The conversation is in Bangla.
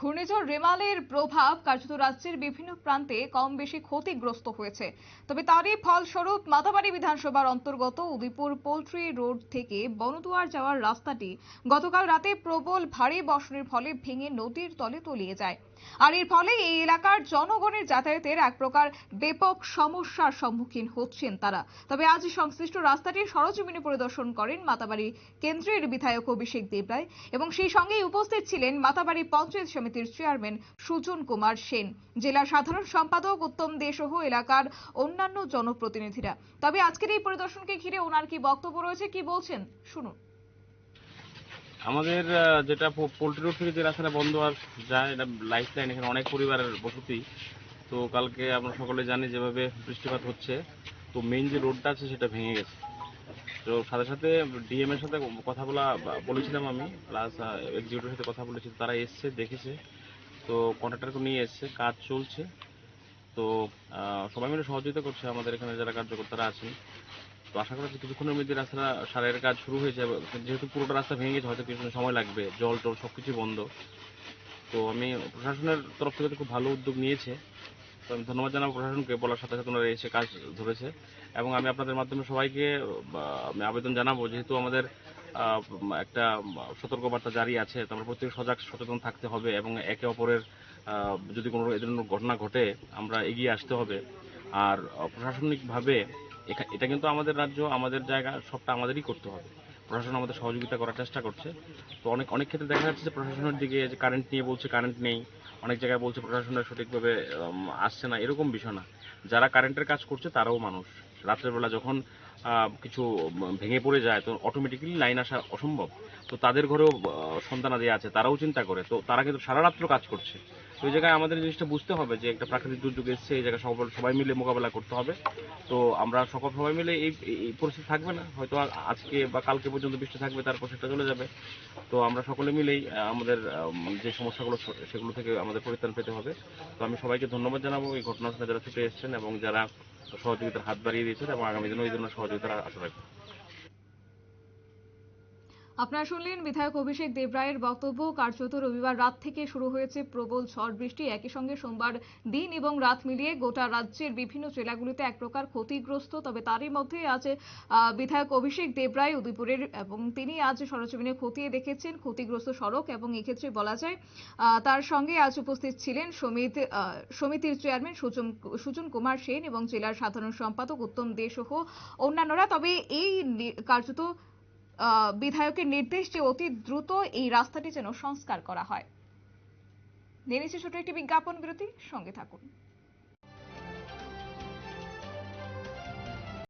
ঘূর্ণিঝড় রেমালের প্রভাব কার্যত রাজ্যের বিভিন্ন প্রান্তে কম বেশি ক্ষতিগ্রস্ত হয়েছে। তবে তারই ফলস্বরূপ মাতাবাড়ি বিধানসভার অন্তর্গত উদয়পুর পোল্ট্রি রোড থেকে বনদুয়ার যাওয়ার রাস্তাটি গতকাল রাতে প্রবল ভারী বর্ষণের ফলে ভেঙে নদীর তলে তলিয়ে যায়। আর এর ফলে এই এলাকার জনগণের যাতায়াতের এক প্রকার ব্যাপক সমস্যার সম্মুখীন হচ্ছেন তারা। তবে আজ সংশ্লিষ্ট রাস্তাটি সরজমিনে পরিদর্শন করেন মাতাবাড়ি কেন্দ্রের বিধায়ক অভিষেক দেবরায় এবং সেই সঙ্গেই উপস্থিত ছিলেন মাতাবাড়ি পঞ্চায়েত সমিতির চেয়ারম্যান সুজন কুমার সেন। জেলা সাধারণ সম্পাদক উত্তম দে সহ এলাকার অন্যান্য জনপ্রতিনিধিরা। তবে আজকের এই পরিদর্শনকে ঘিরে ওনার কি বক্তব্য রয়েছে, কি বলছেন? শুনুন। আমাদের যেটা পোল্ট্রি রোড থেকে যে রাস্তাটা বন্ধ আর যায়, এটা লাইফ লাইন এখানে অনেক পরিবারের বসতি। তো কালকে আমরা সকলে জানি যেভাবে বৃষ্টিপাত হচ্ছে। তো মেইন যে রোডটা আছে সেটা ভেঙে গেছে। তো সাথে সাথে ডিএম এর সাথে কথা বলা, বলেছিলাম আমি প্লাস এক্সিকিউটিভের সাথে কথা বলেছি, তারা এসছে, দেখেছে। তো কন্ট্রাক্টরকে নিয়ে এসছে, কাজ চলছে। তো সবাই মিলে সহযোগিতা করছে আমাদের এখানে যারা কার্যকর্তারা আছেন। তো আশা করা কিছুক্ষণের মধ্যে রাস্তাটা, সারের কাজ শুরু হয়ে যাবে। যেহেতু পুরোটা রাস্তা ভেঙে গেছে, হয়তো কিছু সময় লাগবে, জল টল সব কিছু বন্ধ। তো আমি প্রশাসনের তরফ থেকে তো খুব ভালো উদ্যোগ নিয়েছে। তো আমি ধন্যবাদ জানাব প্রশাসনকে, বলার সাথে সাথে ওনারা এসে কাজ ধরেছে। এবং আমি আপনাদের মাধ্যমে সবাইকে আমি আবেদন জানাব, যেহেতু আমাদের একটা সতর্কবার্তা জারি আছে, তো আমরা প্রত্যেকে সজাগ, সচেতন থাকতে হবে এবং একে অপরের যদি কোনো এ ধরনের ঘটনা ঘটে, আমরা এগিয়ে আসতে হবে। আর প্রশাসনিকভাবে এটা কিন্তু আমাদের রাজ্য, আমাদের জায়গা, সবটা আমাদেরই করতে হবে। প্রশাসন আমাদের সহযোগিতা করার চেষ্টা করছে। তো অনেক অনেক ক্ষেত্রে দেখা যাচ্ছে যে প্রশাসনের দিকে যে কারেন্ট নিয়ে বলছে কারেন্ট নেই। অনেক জায়গায় বলছে প্রশাসনের সঠিকভাবে আসছে না, এরকম বিষয় না। যারা কারেন্টের কাজ করছে, তারাও মানুষ। রাত্রেবেলা যখন কিছু ভেঙে পড়ে যায়, তো অটোমেটিক্যালি লাইন আসা অসম্ভব। তো তাদের ঘরেও সন্তানাদি আছে, তারাও চিন্তা করে। তো তারা কিন্তু সারা রাত্র কাজ করছে। তো এই জায়গায় আমাদের জিনিসটা বুঝতে হবে যে একটা প্রাকৃতিক দুর্যোগ এসছে, এই জায়গায় সবাই সবাই মিলে মোকাবেলা করতে হবে। তো আমরা সকল সবাই মিলে এই, এই- পরিস্থিতি থাকবে না। হয়তো আজকে বা কালকে পর্যন্ত বৃষ্টি থাকবে, তারপর সেটা চলে যাবে। তো আমরা সকলে মিলেই আমাদের যে সমস্যাগুলো সেগুলো থেকে আমাদের পরিত্রাণ পেতে হবে। তো আমি সবাইকে ধন্যবাদ জানাব এই ঘটনাস্থলে যারা ছুটে এসেছেন এবং যারা সহযোগিতার হাত বাড়িয়ে দিয়েছে এবং আগামী দিনেও এই জন্য সহযোগিতার আশা রাখব। আপনারা শুনলেন বিধায়ক অভিষেক দেবরায়ের বক্তব্য। কার্যত রবিবার রাত থেকে শুরু হয়েছে প্রবল ঝড় বৃষ্টি। একই সঙ্গে সোমবার দিন এবং রাত মিলিয়ে গোটা রাজ্যের বিভিন্ন জেলাগুলিতে এক প্রকার ক্ষতিগ্রস্ত। তবে তারই মধ্যে আজ বিধায়ক অভিষেক দেবরায় উদয়পুরের এবং তিনি আজ সরজমিনে খতিয়ে দেখেছেন ক্ষতিগ্রস্ত সড়ক এবং এক্ষেত্রে বলা যায় তার সঙ্গে আজ উপস্থিত ছিলেন সমিত সমিতির চেয়ারম্যান সুজন সুজন কুমার সেন এবং জেলার সাধারণ সম্পাদক উত্তম দে সহ অন্যান্যরা। তবে এই কার্যত বিধায়কের নির্দেশ যে অতি দ্রুত এই রাস্তাটি যেন সংস্কার করা হয়। নিয়ে ছোট একটি বিজ্ঞাপন বিরতি সঙ্গে থাকুন।